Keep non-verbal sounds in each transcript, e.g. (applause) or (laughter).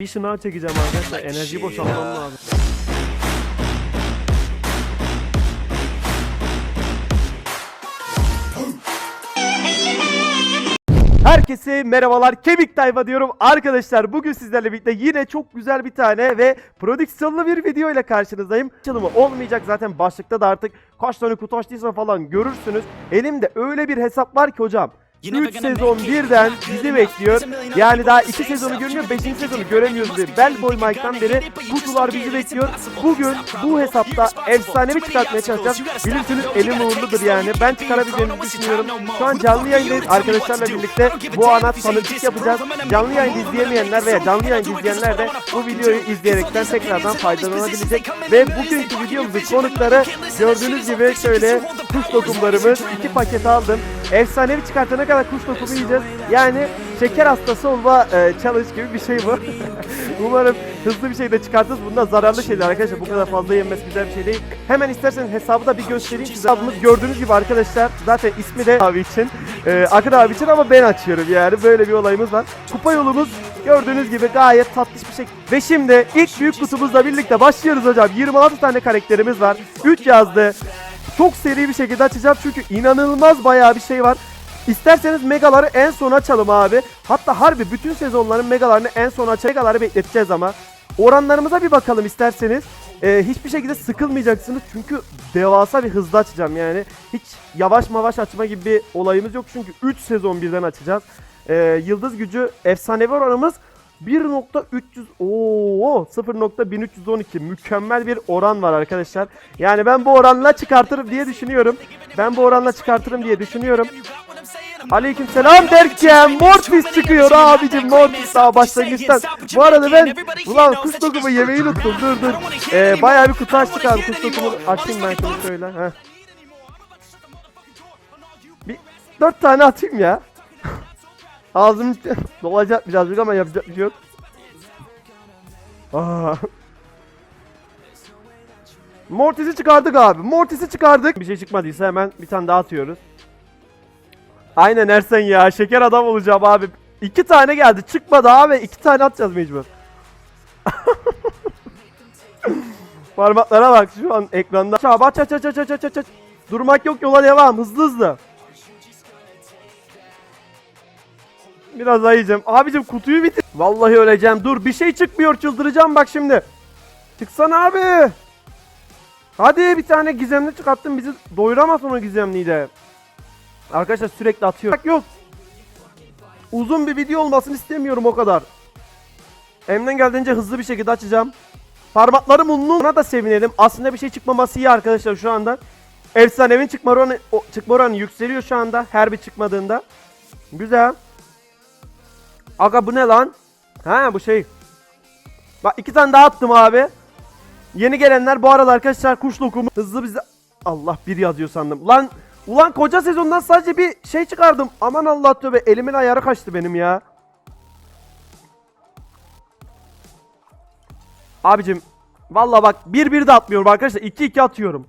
Bir şınav çekeceğim arkadaşlar. Enerji boşaltmam lazım. Herkese merhabalar. Kemik Tayfa diyorum. Arkadaşlar bugün sizlerle birlikte yine çok güzel bir tane ve prodüksiyonlu bir video ile karşınızdayım. Çalımı olmayacak zaten başlıkta da artık kaç tane kutu açtıysa falan görürsünüz. Elimde öyle bir hesap var ki hocam. 3 sezon birden bizi bekliyor. Yani daha 2 sezonu görünüyor, 5. sezonu göremiyoruz diye. Bellboy Mike'dan beri kutular bizi bekliyor. Bugün bu hesapta efsanevi çıkartmaya çalışacağız. Bilirsiniz elim uğurludur yani. Ben çıkarabileceğimi düşünüyorum. Şu an canlı yayındayız arkadaşlarla birlikte. Bu ana tanıcık yapacağız. Canlı yayını izleyemeyenler veya canlı yayını izleyenler de bu videoyu izleyerekten tekrardan faydalanabilecek. Ve bugünkü videomuzun konukları gördüğünüz gibi şöyle kuş dokumlarımız. iki paket aldım. Efsanevi çıkartana kadar kuş dokumu yiyeceğiz. Yani şeker hastası olma e, challenge gibi bir şey bu. (laughs) Umarım hızlı bir şekilde çıkartırız. Bunlar zararlı şeyler arkadaşlar. Bu kadar fazla yenmesi güzel bir şey değil. Hemen isterseniz hesabı da bir göstereyim. Hesabımız gördüğünüz gibi arkadaşlar zaten ismi de abi için. E, Akın abi için ama ben açıyorum yani. Böyle bir olayımız var. Kupa yolumuz gördüğünüz gibi gayet tatlış bir şey. Ve şimdi ilk büyük kutumuzla birlikte başlıyoruz hocam. 26 tane karakterimiz var. 3 yazdı. Çok seri bir şekilde açacağım çünkü inanılmaz bayağı bir şey var. İsterseniz megaları en son açalım abi. Hatta harbi bütün sezonların megalarını en son açalım. Megaları bekleteceğiz ama. Oranlarımıza bir bakalım isterseniz. Ee, hiçbir şekilde sıkılmayacaksınız çünkü devasa bir hızda açacağım yani. Hiç yavaş mavaş açma gibi bir olayımız yok çünkü 3 sezon birden açacağız. Ee, yıldız gücü efsanevi oranımız 1.300 Oo 0.1312 mükemmel bir oran var arkadaşlar. Yani ben bu oranla çıkartırım diye düşünüyorum. Ben bu oranla çıkartırım diye düşünüyorum. Aleykümselam derken Mortis çıkıyor abicim Mortis daha başlangıçtan. Bu arada ben ulan kuş dokumu yemeği unuttum dur dur. Ee, bayağı bir kutu açtık abi kuş dokumu açayım ben şöyle. Heh. Bir dört tane atayım ya. Ağzım (laughs) dolacak birazcık ama yapacak bir şey yok. Aa. Mortis'i çıkardık abi. Mortis'i çıkardık. Bir şey çıkmadıysa hemen bir tane daha atıyoruz. Aynen Ersen ya. Şeker adam olacağım abi. İki tane geldi. Çıkmadı abi. İki tane atacağız mecbur. (laughs) Parmaklara bak şu an ekranda. Aç aç aç aç aç aç. aç. Durmak yok yola devam. Hızlı hızlı. Biraz daha yiyeceğim. Abicim kutuyu bitir. Vallahi öleceğim. Dur bir şey çıkmıyor. Çıldıracağım bak şimdi. Çıksana abi. Hadi bir tane gizemli çıkarttın. Bizi doyuramazsın o gizemliyi de. Arkadaşlar sürekli atıyor. Yok. Uzun bir video olmasını istemiyorum o kadar. Elimden geldiğince hızlı bir şekilde açacağım. Parmaklarım unlu. Ona da sevinelim. Aslında bir şey çıkmaması iyi arkadaşlar şu anda. Efsanevi çıkma oranı, çıkma oranı yükseliyor şu anda. Her bir çıkmadığında. Güzel. Aga bu ne lan? Ha bu şey. Bak iki tane daha attım abi. Yeni gelenler bu arada arkadaşlar kuş lokumu hızlı bize Allah bir yazıyor sandım. Lan ulan koca sezondan sadece bir şey çıkardım. Aman Allah tövbe elimin ayarı kaçtı benim ya. Abicim valla bak bir bir de atmıyorum arkadaşlar 2 2 atıyorum.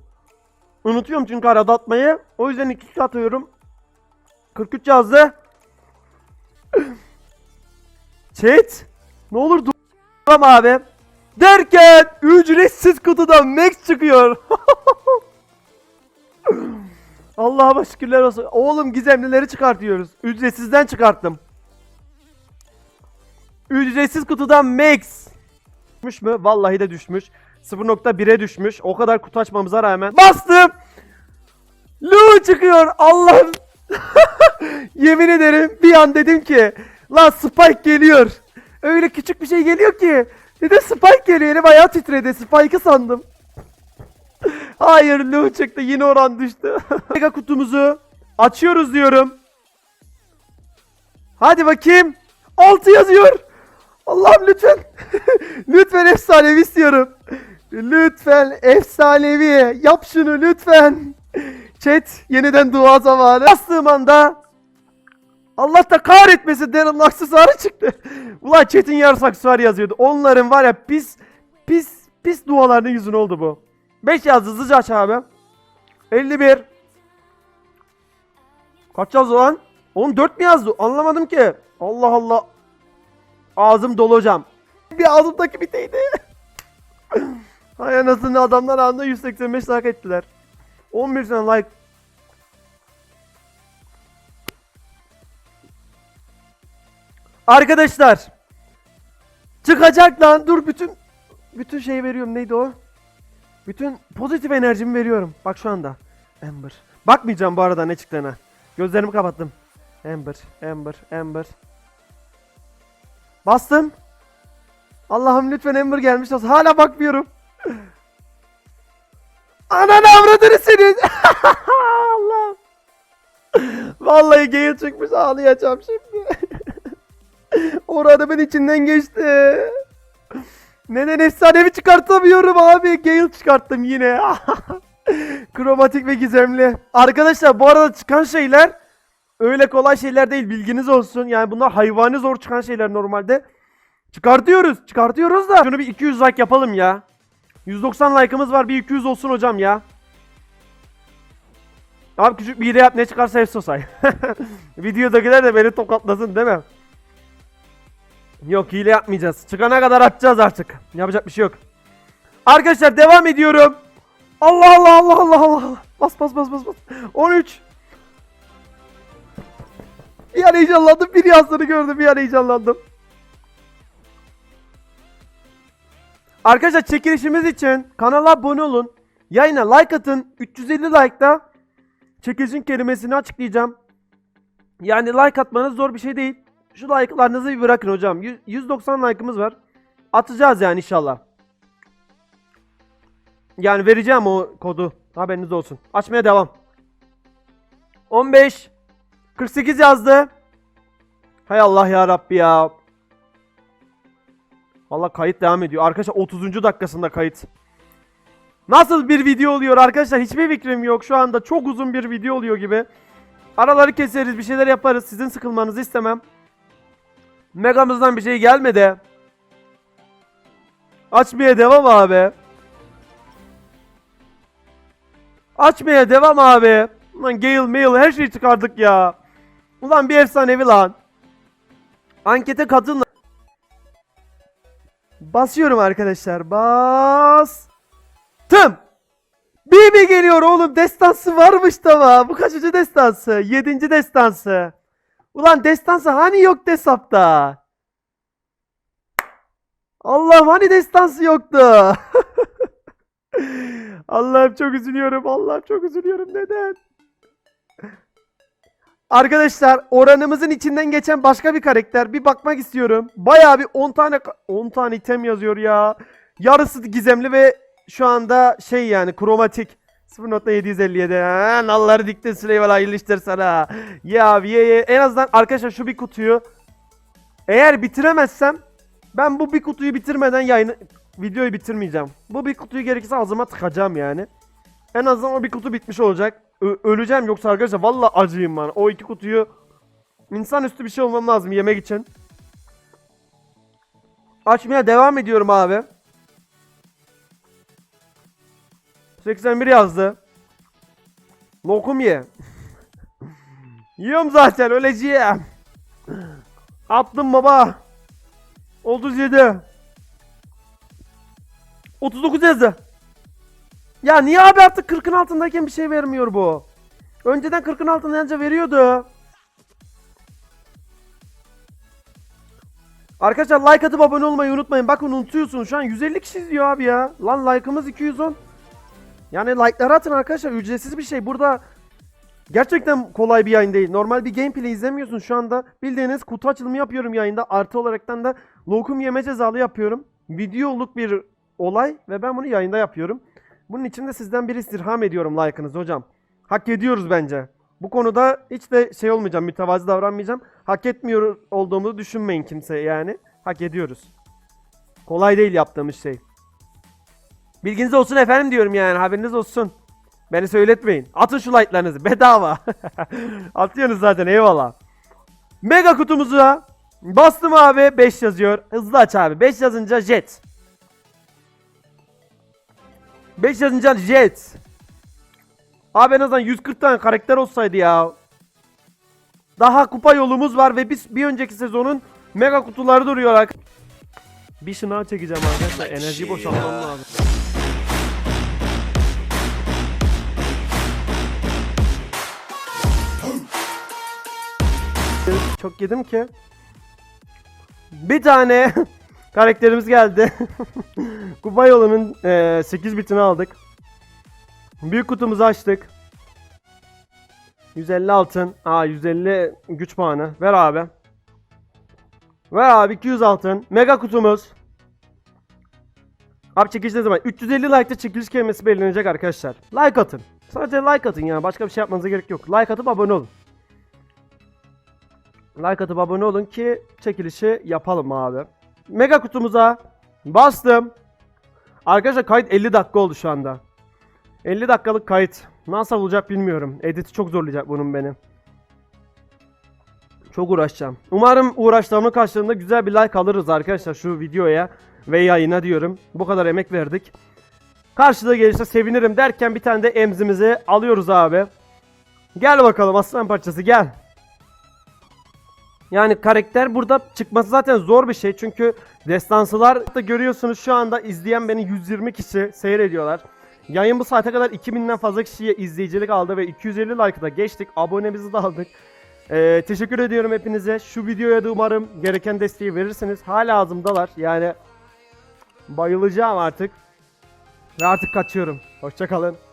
Unutuyorum çünkü arada atmayı. O yüzden 2 2 atıyorum. 43 yazdı. Chat. Ne olur dur Tamam abi. Derken ücretsiz kutudan Max çıkıyor. (laughs) Allah'a şükürler olsun. Oğlum gizemlileri çıkartıyoruz. Ücretsizden çıkarttım. Ücretsiz kutudan Max. Düşmüş mü? Vallahi de düşmüş. 0.1'e düşmüş. O kadar kutu açmamıza rağmen. Bastım. Lu çıkıyor. Allah'ım. (laughs) Yemin ederim bir an dedim ki lan Spike geliyor. Öyle küçük bir şey geliyor ki. Dedim Spike geliyor. Elim ayağı titredi. Spike'ı sandım. (laughs) Hayır Lu çıktı. Yine oran düştü. (laughs) Mega kutumuzu açıyoruz diyorum. Hadi bakayım. 6 yazıyor. Allah'ım lütfen. (laughs) lütfen efsanevi istiyorum. Lütfen efsanevi. Yap şunu lütfen. Chat yeniden dua zamanı. Bastığım anda Allah da kahretmesin Daryl'ın aksesuarı çıktı. Ulan chat'in yarısı aksesuar yazıyordu. Onların var ya pis pis pis dualarının yüzüne oldu bu. 5 yazdı hızlıca aç abi. 51. Kaç yazdı lan? Oğlum 4 mi yazdı? Anlamadım ki. Allah Allah. Ağzım dolu hocam. Bir ağzımdaki biteydi. Hay (laughs) anasını adamlar anda 185 like ettiler. 11 tane like. Arkadaşlar. Çıkacak lan dur bütün bütün şeyi veriyorum neydi o? Bütün pozitif enerjimi veriyorum. Bak şu anda. Amber. Bakmayacağım bu arada ne çıktığına. Gözlerimi kapattım. Amber, Amber, Amber. Bastım. Allah'ım lütfen Amber gelmiş olsun. Hala bakmıyorum. (laughs) Ananı avradını senin. (laughs) Allah'ım. Vallahi Gale çıkmış ağlayacağım şimdi. Oranımın içinden geçti. Neden efsanevi çıkartamıyorum abi? Gale çıkarttım yine. (laughs) Kromatik ve gizemli. Arkadaşlar bu arada çıkan şeyler öyle kolay şeyler değil bilginiz olsun. Yani bunlar hayvani zor çıkan şeyler normalde. Çıkartıyoruz. Çıkartıyoruz da. Şunu bir 200 like yapalım ya. 190 like'ımız var. Bir 200 olsun hocam ya. Abi küçük bir hile yap ne çıkarsa efso say. (laughs) Videodakiler de beni tokatlasın değil mi? Yok hile yapmayacağız. Çıkana kadar atacağız artık. Yapacak bir şey yok. Arkadaşlar devam ediyorum. Allah Allah Allah Allah Allah. Bas bas bas bas bas. 13. Bir an heyecanlandım. Bir yazdığını gördüm. Bir an heyecanlandım. Arkadaşlar çekilişimiz için kanala abone olun. Yayına like atın. 350 like'da çekilişin kelimesini açıklayacağım. Yani like atmanız zor bir şey değil. Şu like'larınızı bir bırakın hocam. Yüz- 190 like'ımız var. Atacağız yani inşallah. Yani vereceğim o kodu. Haberiniz olsun. Açmaya devam. 15 48 yazdı. Hay Allah ya Rabbi ya. Valla kayıt devam ediyor. Arkadaşlar 30. dakikasında kayıt. Nasıl bir video oluyor arkadaşlar? Hiçbir fikrim yok. Şu anda çok uzun bir video oluyor gibi. Araları keseriz, bir şeyler yaparız. Sizin sıkılmanızı istemem. Megamızdan bir şey gelmedi. Açmaya devam abi. Açmaya devam abi. Ulan Gale mail her şeyi çıkardık ya. Ulan bir efsanevi lan. Ankete katılın. Basıyorum arkadaşlar. Bas. Tım. Bibi geliyor oğlum. Destansı varmış tamam. Bu kaçıncı destansı? Yedinci destansı. Ulan destansı hani yok hesapta? Allah'ım hani destansı yoktu? (laughs) Allah'ım çok üzülüyorum. Allah'ım çok üzülüyorum. Neden? Arkadaşlar oranımızın içinden geçen başka bir karakter. Bir bakmak istiyorum. Bayağı bir 10 tane ka- 10 tane item yazıyor ya. Yarısı gizemli ve şu anda şey yani kromatik. 0.757. Ha, nalları diktin Süleyman hayırlı işler sana. Ya ye, ye. en azından arkadaşlar şu bir kutuyu eğer bitiremezsem ben bu bir kutuyu bitirmeden yayını videoyu bitirmeyeceğim. Bu bir kutuyu gerekirse ağzıma tıkacağım yani. En azından o bir kutu bitmiş olacak. Ö- öleceğim yoksa arkadaşlar valla acıyım ben. O iki kutuyu insanüstü bir şey olmam lazım yemek için. Açmaya devam ediyorum abi. 81 yazdı. Lokum ye. (laughs) Yiyorum zaten öleceğim. Attım baba. 37. 39 yazdı. Ya niye abi artık 40'ın altındayken bir şey vermiyor bu? Önceden 40'ın altında anca veriyordu. Arkadaşlar like atıp abone olmayı unutmayın. Bakın unutuyorsunuz. Şu an 150 kişi izliyor abi ya. Lan like'ımız 210. Yani like'ları atın arkadaşlar. Ücretsiz bir şey. Burada gerçekten kolay bir yayın değil. Normal bir gameplay izlemiyorsun şu anda. Bildiğiniz kutu açılımı yapıyorum yayında. Artı olaraktan da lokum yeme cezalı yapıyorum. Videoluk bir olay ve ben bunu yayında yapıyorum. Bunun için de sizden bir istirham ediyorum like'ınızı hocam. Hak ediyoruz bence. Bu konuda hiç de şey olmayacağım, mütevazi davranmayacağım. Hak etmiyor olduğumuzu düşünmeyin kimse yani. Hak ediyoruz. Kolay değil yaptığımız şey. Bilginiz olsun efendim diyorum yani haberiniz olsun. Beni söyletmeyin. Atın şu like'larınızı bedava. (laughs) Atıyorsunuz zaten eyvallah. Mega kutumuza bastım abi 5 yazıyor. Hızlı aç abi. 5 yazınca jet. 5 yazınca jet. Abi en azından 140 tane karakter olsaydı ya. Daha kupa yolumuz var ve biz bir önceki sezonun mega kutuları duruyor. Bir şınav çekeceğim arkadaşlar. Enerji boşaltmam lazım. Çok yedim ki. Bir tane (laughs) karakterimiz geldi. (laughs) Kupa yolunun eee 8 bitini aldık. Büyük kutumuzu açtık. 150 altın. Aa 150 güç puanı. Ver abi. Ver abi 200 altın. Mega kutumuz. Abi çekiliş ne zaman? 350 like'ta çekiliş kelimesi belirlenecek arkadaşlar. Like atın. Sadece like atın ya. Başka bir şey yapmanıza gerek yok. Like atıp abone olun. Like atıp abone olun ki çekilişi yapalım abi. Mega kutumuza bastım. Arkadaşlar kayıt 50 dakika oldu şu anda. 50 dakikalık kayıt. Nasıl olacak bilmiyorum. Edit'i çok zorlayacak bunun beni. Çok uğraşacağım. Umarım uğraşlarımın karşılığında güzel bir like alırız arkadaşlar şu videoya ve yayına diyorum. Bu kadar emek verdik. Karşılığı gelirse sevinirim derken bir tane de emzimizi alıyoruz abi. Gel bakalım aslan parçası gel. Yani karakter burada çıkması zaten zor bir şey çünkü destansılar da görüyorsunuz şu anda izleyen beni 120 kişi seyrediyorlar. Yayın bu saate kadar 2000'den fazla kişiye izleyicilik aldı ve 250 like'ı da geçtik. Abonemizi de aldık. Ee, teşekkür ediyorum hepinize. Şu videoya da umarım gereken desteği verirsiniz. Hala ağzımdalar. Yani bayılacağım artık. Ve artık kaçıyorum. Hoşçakalın.